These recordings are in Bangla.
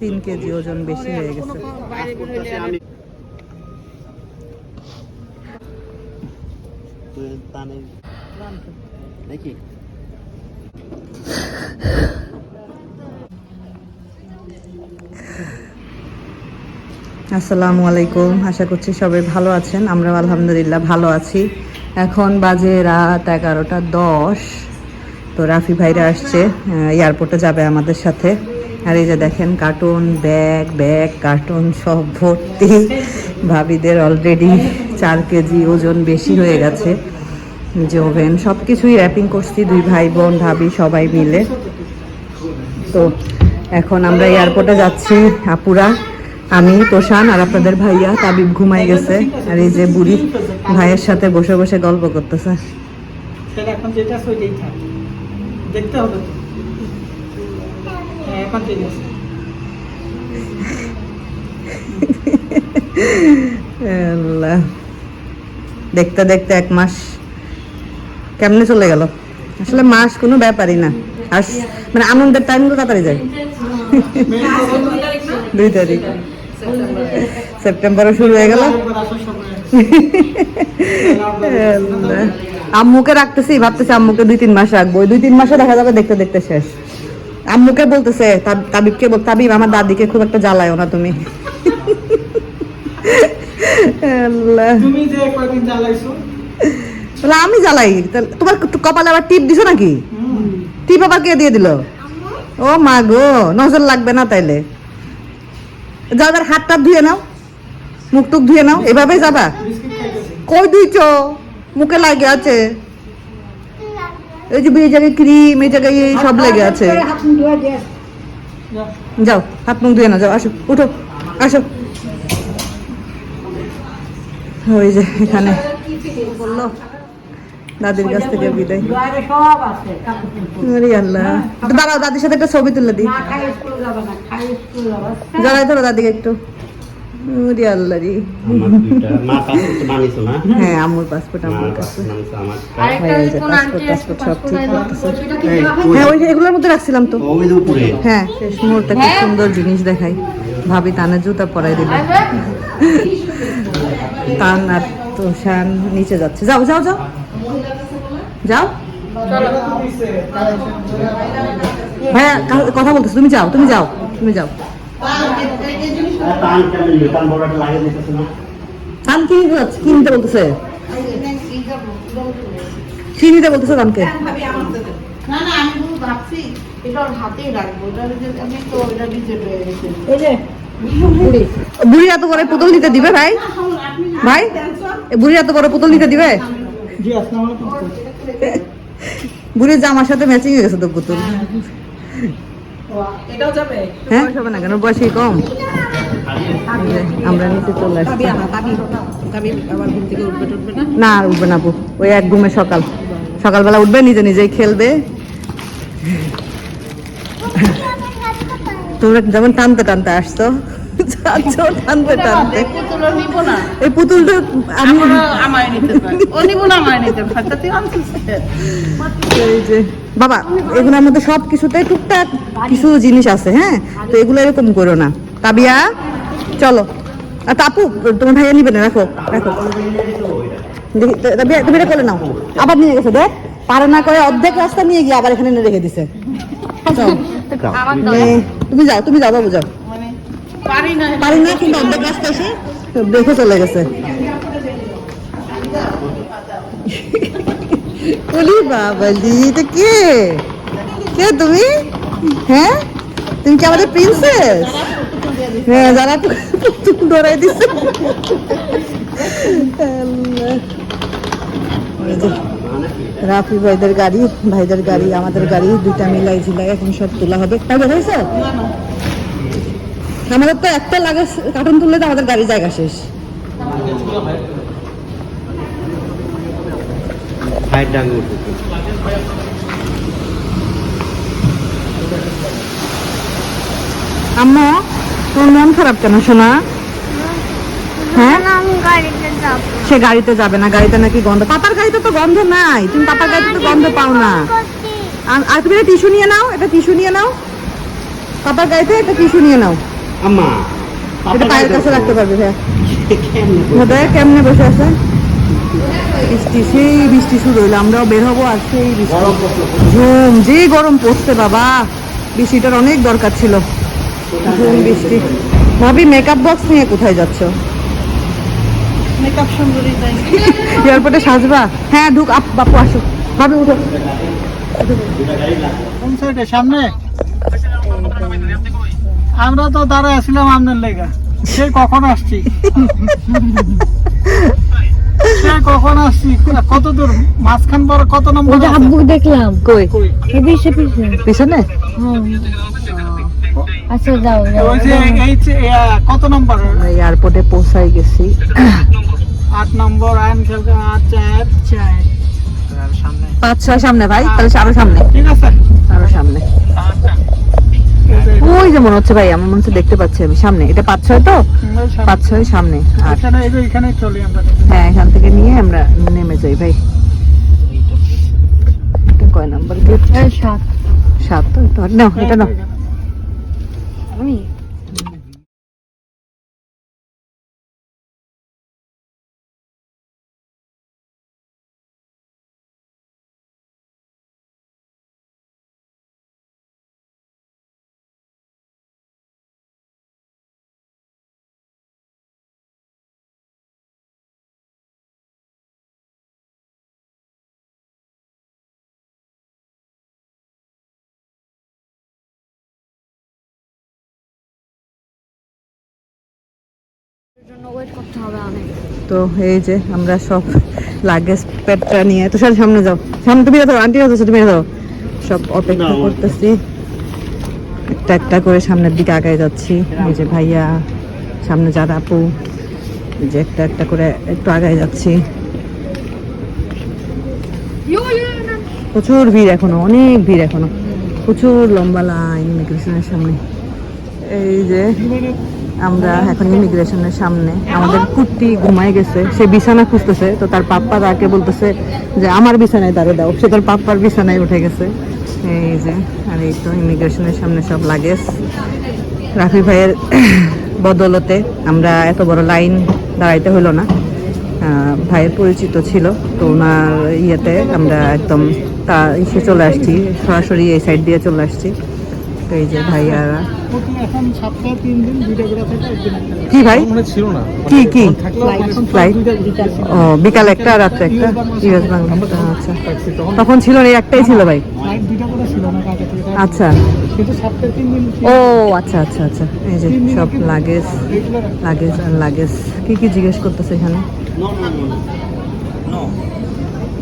তিন কেজি ওজন বেশি হয়ে গেছে। আসসালামু আলাইকুম, আশা করছি সবাই ভালো আছেন। আমরা আলহামদুলিল্লাহ ভালো আছি। এখন বাজে রাত এগারোটা দশ। তো রাফি ভাইরা আসছে এয়ারপোর্টে যাবে আমাদের সাথে। আর এই যে দেখেন কার্টুন ব্যাগ ব্যাগ কার্টুন সব ভর্তি। ভাবিদের অলরেডি চার কেজি ওজন বেশি হয়ে গেছে। যে ওভেন সব কিছুই র্যাপিং করছি, দুই ভাই বোন, ভাবি, সবাই মিলে। তো এখন আমরা এয়ারপোর্টে যাচ্ছি, আপুরা, আমি, তোষান আর আপনাদের ভাইয়া, তাবিব ঘুমাই গেছে। আর এই যে বুড়ি ভাইয়ের সাথে বসে বসে গল্প করতেছে। এখন যেটা দেখতে হবে হ্যাঁ এখন ঠিক আছে আল্লাহ। দেখতে দেখতে এক মাস কেমনে চলে গেল? আসলে মাস কোনো ব্যাপারই না। আর মানে আনন্দের টাইম তো তাড়াতাড়ি যায়। দুই তারিখ। সেপ্টেম্বরও শুরু হয়ে গেল। আম্মুকে রাখতেছি ভাবতেছি আম্মুকে দুই তিন মাস রাখব। ওই দুই তিন মাসে দেখা যাবে দেখতে দেখতে শেষ। আম্মুকে বলতেছে তাব- তাবিবকে বল তাবিব আমার দাদিকে খুব একটা জ্বালায়ও না তুমি। আল্লাহ। তুমি যে কয়দিন জ্বালাইছো? বলে আমি জ্বালাই। তোমার কপালে আবার টিপ দিছো নাকি? টিপ আবার কে দিয়ে দিল? ও মা গো নজর লাগবে না তাইলে। যাও এবার হাত টাত ধুয়ে নাও মুখ টুক ধুয়ে নাও এভাবেই যাবা। কই দুইছো মুখে লাগে আছে? এই যে এই জায়গায় ক্রিম এই জায়গায় এই সব লেগে আছে। যাও হাত মুখ ধুয়ে না যাও আসো উঠো আসো। ওই যে এখানে। বলল দাদির কাছ থেকে বিদায়। আল্লাহ। একটু দাঁড়াও দাদির সাথে একটা ছবি তুলে দিই। জড়াই ধরো দাদিকে একটু। আল্লাহ রে হ্যাঁ আমুর পাসপোর্ট কাছে হ্যাঁ, পাসপোর্ট সব ঠিক। হ্যাঁ ওই এগুলোর মধ্যে রাখছিলাম তো। ওই যে উপরে হ্যাঁ শেষ মুহূর্তে খুব সুন্দর জিনিস দেখাই। ভাবি তানে জুতা পরাই দিল। তান আর তোষান নিচে যাচ্ছে। যাও যাও যাও। যাও। ভাইয়া কথা বলতেছো। তুমি যাও তুমি যাও তুমি যাও। বড় কি নিতে যাচ্ছে? নিতে বলতেছে? কি নিতে বলতেছে তানকে? না না আমি ভাবছি এটা ওর হাতেই রাখব। আমি তো এটা নিজে রয়ে গেছে। এই যে বুড়ি। এত বড় পুতুল নিতে দিবে ভাই? ভাই এ বুড়ি এত বড় পুতুল নিতে দিবে? বুড়ির জামার সাথে ম্যাচিং হয়ে গেছে তো পুতুল। এটাও যাবে? হ্যাঁ? হবে না কেন? কম। আমরা নিচে চলে আসছি। না? আর উঠবে না আপু। ওই এক ঘুমে সকাল। সকালবেলা উঠবে নিজে নিজেই খেলবে। তোমরা যেমন টানতে টানতে আসছো টানতে টানতে। পুতুল নিব না। এই পুতুলটা আমি আমায় নিতে পারে। ও নিব না আমায় নিতে পারে। এই যে বাবা এগুলোর মধ্যে সব কিছুতে টুকটাক কিছু জিনিস আছে হ্যাঁ? তো এগুলো এরকম করো না। তাবিয়া চলো। আর তাপু তোমার ভাইয়া নিবে না রাখো রাখো। দেখি, তাবিয়া, তুমি এটা করে নাও। আবার নিয়ে গেছে দেখ। পারে না করে অর্ধেক রাস্তা নিয়ে গিয়ে আবার এখানে এনে রেখে দিছে। তুমি যাও তুমি যাও বাবু যাও। পারি না। পারি না কিন্তু অর্ধেক রাস্তা এসে দেখে চলে গেছে। বলি বাবালি এটা কে? কে তুমি? হ্যাঁ? তুমি কি আমাদের প্রিন্সেস হ্যাঁ যারা পুতুল ধরাই যে, রাফি ভাইদের গাড়ি ভাইদের গাড়ি আমাদের গাড়ি দুইটা মিলাই ঝিলাই এখন সব তোলা হবে। তাই হয়েছে? আমাদের তো একটা লাগে কার্টুন তুললে তো আমাদের গাড়ি জায়গা শেষ। ডাঙ্গে উঠেছে আম্মা তোমার মন খারাপ কেন শোনা হ্যাঁ? সে গাড়িতে যাবে না গাড়িতে নাকি গন্ধ পাপার গাড়িতে তো গন্ধ নাই। তুমি পাপার গাড়িতে তো গন্ধ পাও না। আর- তুমি টিস্যু নিয়ে নাও একটা টিস্যু নিয়ে নাও। পাপার গাড়িতে একটা টিস্যু নিয়ে নাও। আম্মা এটা পায়ের কাছে রাখতে পারবে হ্যাঁ কেমনে বসে আছে? বৃষ্টি সেই বৃষ্টি শুরু হইল। আমরাও বের হব আর সেই বৃষ্টি। ঝুম যে গরম পড়ছে বাবা। বৃষ্টিটার অনেক দরকার ছিল। ঝুম বৃষ্টি। ভাবি মেকআপ বক্স নিয়ে কোথায় যাচ্ছ? মেকআপ সুন্দরী তাই এয়ারপোর্টে সাজবা? হ্যাঁ ঢুক। আপ বাপু আসো ভাবি উঠো। কোন সাইডে সামনে? আমরা তো দাঁড়ায় আসছিলাম আপনার লেগা। সে কখন আসছি? কখন আসছি? কত দূর? মাঝখান বড় কত নম্বর আব্বু দেখলাম। কই? কই? এই পিছে পিছে পিছনে? আচ্ছা যাও যাও। ওই যে এই কত নম্বর? এয়ারপোর্টে পৌঁছাই গেছি। আট নম্বর আইন খেলতে আট চার। চার। পাঁচ ছয় সামনে ভাই। তাহলে আরও সামনে। ঠিক আছে। আরও সামনে। ওই যে মনে হচ্ছে ভাই আমার মনে হচ্ছে দেখতে পাচ্ছি আমি সামনে। এটা পাঁচ ছয় তো? পাঁচ ছয় সামনে। আর হ্যাঁ এখান থেকে নিয়ে আমরা নেমে যাই ভাই। কয় নাম্বার গেট? সাত। সাত তো এটা নাও এটা না আমি জন্য ওয়েট করতে হবে অনেক তো এই যে আমরা সব লাগেজ পেটটা নিয়ে তো সাথে সামনে যাও। সামনে তুমি যাও আন্টি যাও তুমি যাও। সব অপেক্ষা করতেছি। একটা একটা করে সামনের দিকে আগায় যাচ্ছি। এই যে ভাইয়া সামনে যারা আপু। এই যে একটা একটা করে একটু আগায় যাচ্ছি। প্রচুর ভিড় এখনও অনেক ভিড় এখনও। প্রচুর লম্বা লাইন ইমিগ্রেশনের সামনে। এই যে আমরা এখন ইমিগ্রেশনের সামনে। আমাদের কুর্তি ঘুমায় গেছে, সে বিছানা খুঁজতেছে, তো তার পাপ্পা তাকে বলতেছে যে, আমার বিছানায় দাঁড়িয়ে দাও। সে তার পাপ্পার বিছানায় উঠে গেছে। এই যে, আর এই তো ইমিগ্রেশনের সামনে সব লাগেজ। রাফি ভাইয়ের বদলতে আমরা এত বড় লাইন দাঁড়াইতে হলো না। ভাইয়ের পরিচিত ছিল, তো ওনার ইয়েতে আমরা একদম তা এসে চলে আসছি, সরাসরি এই সাইড দিয়ে চলে আসছি। তো এই যে ভাইয়ারা প্রতি এখন সপ্তাহে তিন দিন দুইটা করে থাকে একদিন কি ভাই ছিল না কি কি থাকলেও এখন সব ফ্লাইট। ও বিকাল একটা রাত্রে একটা ইউএস বাংলা আচ্ছা তখন ছিল না এই একটাই ছিল ভাই দুইটা করে ছিল না আচ্ছা ও আচ্ছা আচ্ছা আচ্ছা এই যে সব লাগেজ লাগেজ আর লাগেজ কি কি জিজ্ঞেস করতেছে এখানে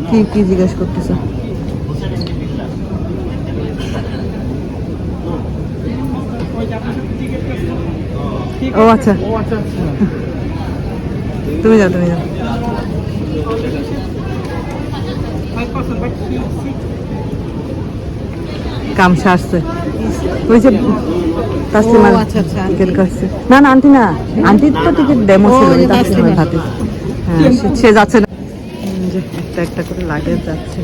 কি কি জিজ্ঞেস করতেছে ও আচ্ছা। আচ্ছা আচ্ছা তুমি যাও তুমি যাও। কামসা আসছে। ওই যে তাসলিমার টিকিট কাটছে না না আন্টি না। আন্টির তো টিকিট ডেমো ছিল তাসলিমার হাতে। হ্যাঁ সে- যাচ্ছে না। একটা একটা করে লাগে যাচ্ছে।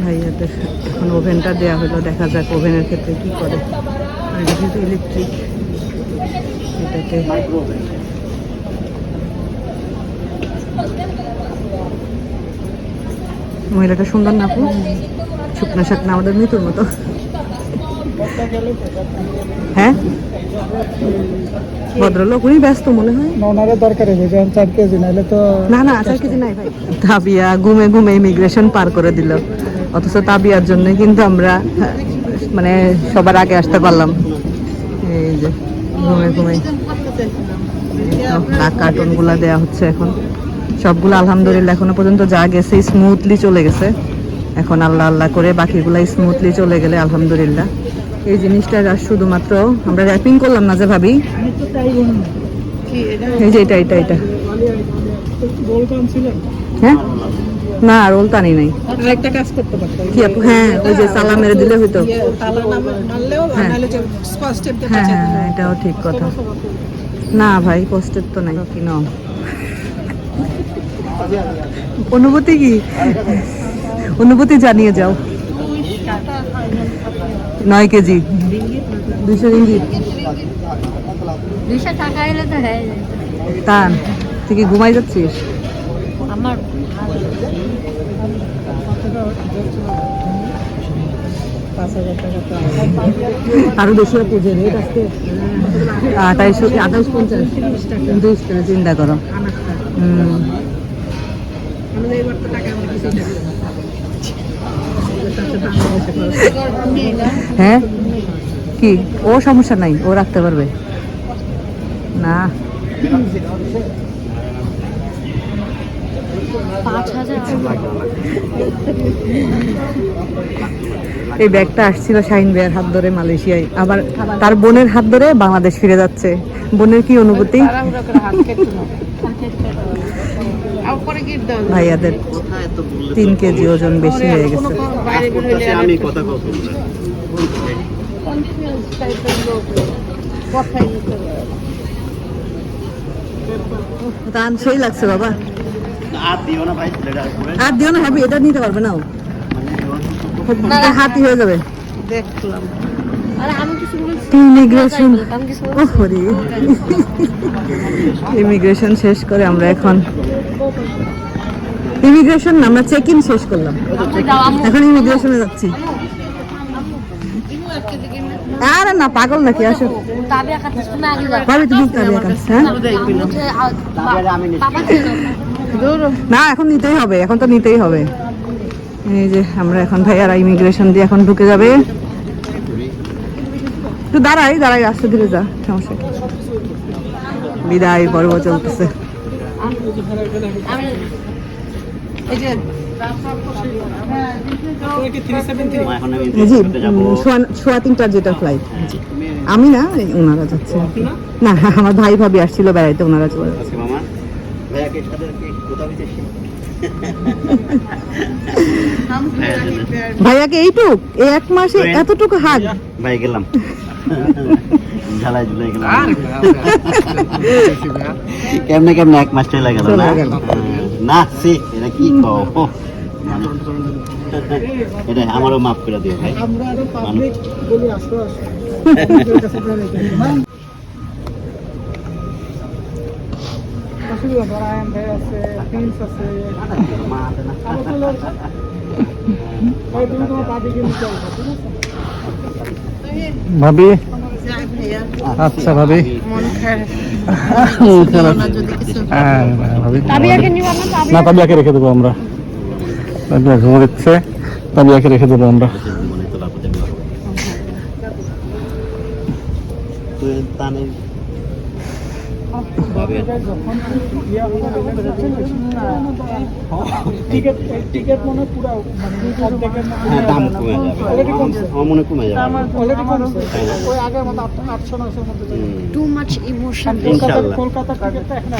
ভাইয়াদের এখন ওভেনটা দেওয়া হলো দেখা যাক ওভেনের ক্ষেত্রে কি করে। আর ইলেকট্রিক এটাকে মহিলাটা সুন্দর না আপু? শুকনা শাকনা আমাদের মৃত্যুর মতো। হ্যাঁ? ভদ্রলোক উনি ব্যস্ত মনে হয়। দরকার হবে যেমন চার কেজি তো না না আচার কিছু নাই ভাই। ঘুমে ঘুমে ইমিগ্রেশন পার করে দিল। অথচ তাবিয়ার জন্য কিন্তু আমরা মানে সবার আগে আসতে পারলাম। এই যে, ঘুমে ঘুমে। কার্টুনগুলা দেওয়া হচ্ছে এখন। সবগুলো আলহামদুলিল্লাহ এখনও পর্যন্ত যা গেছে স্মুথলি চলে গেছে। এখন আল্লাহ আল্লাহ করে বাকিগুলা স্মুথলি চলে গেলে আলহামদুলিল্লাহ। এই জিনিসটা শুধুমাত্র আমরা র্যাপিং করলাম না যে ভাবি? এই যে এটা এটা এটা। হ্যাঁ? না রোল টানি নাই। আরেকটা কাজ করতে পারতাম। কি আপু হ্যাঁ ওই যে সালা মেরে দিলে হইতো। তালা নাম মারলেও হ্যাঁ। নাহলে যে ফার্স্ট স্টেপ হ্যাঁ হ্যাঁ হ্যাঁ, এটাও ঠিক কথা। না। ভাই পোস্টের তো নাই কি নাও অনুভূতি কি? অনুভূতি জানিয়ে যাও। নয় কেজি। দুশো রিঙ্গিত। দুইশো টাকা এলে তো হয়ে তুই কি ঘুমাই যাচ্ছিস? আমার আরও বেশি পুজো রেট আজকে আঠাইশো আঠাইশ পঞ্চাশ? টাকা, চিন্তা করো। হ্যাঁ? কি? ও সমস্যা নাই, ও রাখতে পারবে। না। এই ব্যাগটা আসছিল শাহিন ভাইয়ের হাত ধরে মালয়েশিয়ায়। আবার তার বোনের হাত ধরে বাংলাদেশ ফিরে যাচ্ছে। বোনের কি অনুভূতি? ভাইয়াদের তিন কেজি ওজন বেশি হয়ে গেছে। আমি সেই লাগছে বাবা। আর দিও না হ্যাপি এটা নিতে পারবে না ও। মানে হাতি হয়ে যাবে। দেখলাম। আরে আমি কিছু বলছি ইমিগ্রেশন শেষ করে আমরা এখন ইমিগ্রেশন না আমরা চেক ইন শেষ করলাম। এখন ইমিগ্রেশনে যাচ্ছি। আরে না পাগল নাকি? আসো। তুমি হ্যাঁ? না, এখন নিতেই হবে, এখন তো নিতেই হবে। এই যে আমরা এখন ভাইয়ারা ইমিগ্রেশন দিয়ে এখন ঢুকে যাবে। একটু দাঁড়াই দাঁড়াই, আস্তে ধীরে যা, সমস্যা? বিদায়, পর্ব চলতেছে। সোয়া তিনটার যেটা ফ্লাইট আমি না ওনারা যাচ্ছে। না, আমার ভাই ভাবি আসছিল বেড়াইতে, ওনারা চলে যাচ্ছে। ভাইয়াকে সাথে কোথাও রাখি পেয়ার? ভাইয়াকে এইটুক এই এক মাসে এতটুকু হাগ। ভাই গেলাম। ঝালাই ঝুলাই গেলাম। কেমনে কেমনে এক মাস চলে গেল না? না সে এটা কি কও? এটা আমারও মাফ করে দিও ভাই। আমরা আরও পাবলিক বলি আসো আসো ধর আয়ান ভাই আছে প্রিন্স আছে। ভাই তুমি তোমার দাদিকে নিতে ঠিক আছে ভাবি আচ্ছা ভাবি না তাবিয়াকে রেখে দেবো আমরা তাবিয়া ঘুমো দিচ্ছে তাবিয়াকে রেখে দেবো আমরা তুই দাম কমে যাবে। Already কমছে। আমার মনে কমে যাবে। মধ্যে চলে হুম। Too much emotion Kolkata Kolkata এখন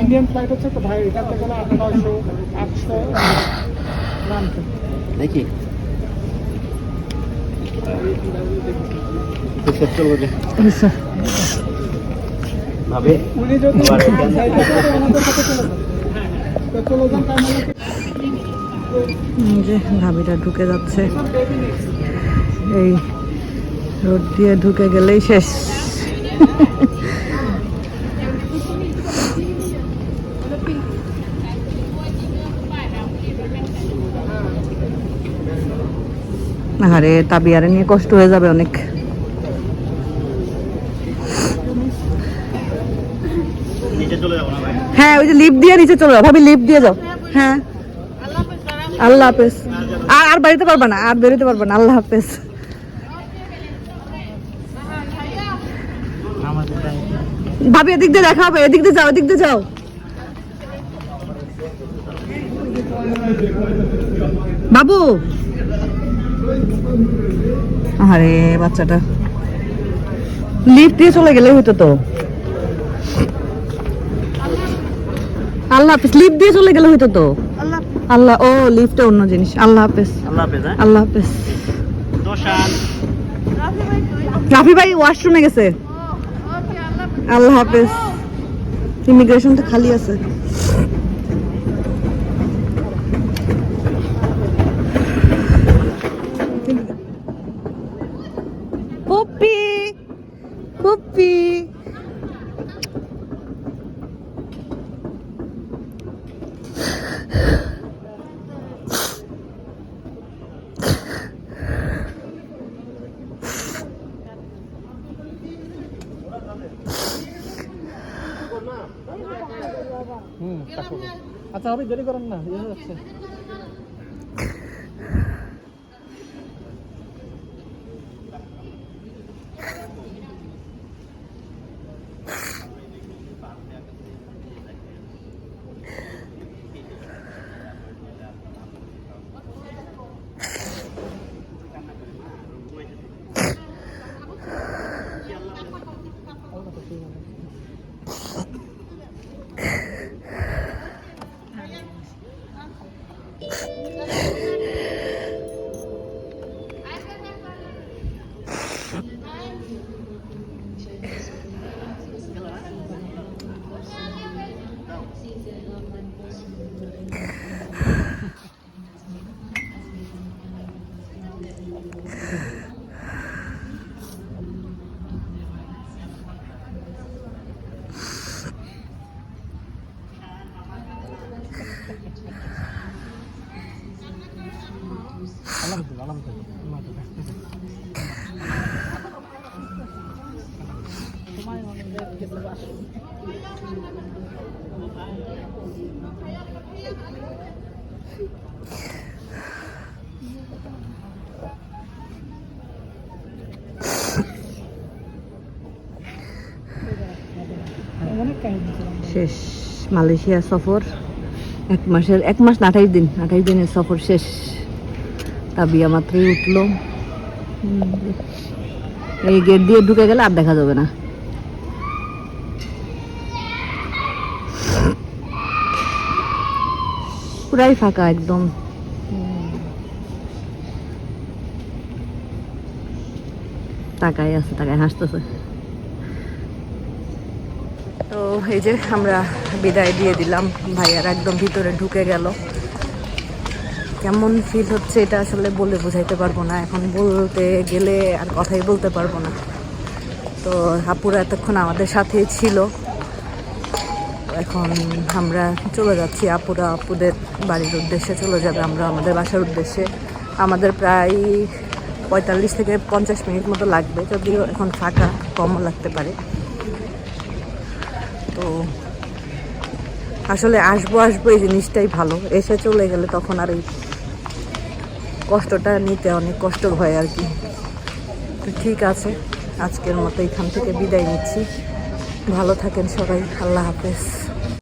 ইন্ডিয়ান ফ্লাইট হচ্ছে তো ভাই এখান থেকে নয়শো আটশো দেখি। চলবে যে। ভাবে মানে যে ভাবিটা ঢুকে যাচ্ছে। এই রোড দিয়ে ঢুকে গেলেই শেষ। আরে তাবিয়ারে নিয়ে কষ্ট হয়ে যাবে অনেক নিচে চলে যাব না ভাই হ্যাঁ ওই যে লিফট দিয়ে নিচে চলে যাও। ভাবি, লিফট দিয়ে যাও। হ্যাঁ। আল্লাহ হাফেজ। আর আর বাড়িতে পারবে না, আর বেরোতে পারবে না। আল্লাহ হাফেজ। ভাবি, এদিক দিয়ে দেখা হবে। এদিক দিয়ে যাও, এদিক দিয়ে যাও। বাবু। আরে বাচ্চাটা। লিফট দিয়ে চলে গেলে হইতো তো। আল্লাহ হাফেজ লিফট দিয়ে চলে গেলে হইতো তো? আল্লাহ আল্লাহ ও লিফটটা অন্য জিনিস। আল্লাহ হাফেজ। আল্লাহ হাফেজ হ্যাঁ? আল্লাহ হাফেজ। রাফি ভাই ওয়াশরুমে গেছে। আল্লাহ হাফেজ। ইমিগ্রেশন তো খালি আছে পুপ্পি পুপ্পি হুম আচ্ছা আপনি দেরি করেন না ইয়ে হয়ে শেষ মালয়েশিয়া সফর এক মাসের এক মাস না আঠাইশ দিন। আঠাইশ দিনের সফর শেষ। তাবিয়া মাত্রই উঠল। এই গেট দিয়ে ঢুকে গেলে আর দেখা যাবে না। পুরাই ফাঁকা একদম। তাকায় আছে, তাকায় হাসতেছে। তো এই যে আমরা বিদায় দিয়ে দিলাম। ভাইয়ার একদম ভিতরে ঢুকে গেল। কেমন ফিল হচ্ছে এটা আসলে বলে বোঝাইতে পারব না। এখন বলতে গেলে আর কথাই বলতে পারব না। তো আপুরা এতক্ষণ আমাদের সাথেই ছিল। এখন আমরা চলে যাচ্ছি। আপুরা আপুদের বাড়ির উদ্দেশ্যে চলে যাবে আমরা আমাদের বাসার উদ্দেশ্যে। আমাদের প্রায় পঁয়তাল্লিশ থেকে পঞ্চাশ মিনিট মতো লাগবে। যদিও এখন ফাঁকা, কমও লাগতে পারে। তো আসলে আসব আসব এই জিনিসটাই ভালো। এসে চলে গেলে তখন আর এই কষ্টটা নিতে অনেক কষ্ট হয় আর কি। তো ঠিক আছে, আজকের মতো এখান থেকে বিদায় নিচ্ছি। ভালো থাকেন সবাই, আল্লাহ হাফেজ।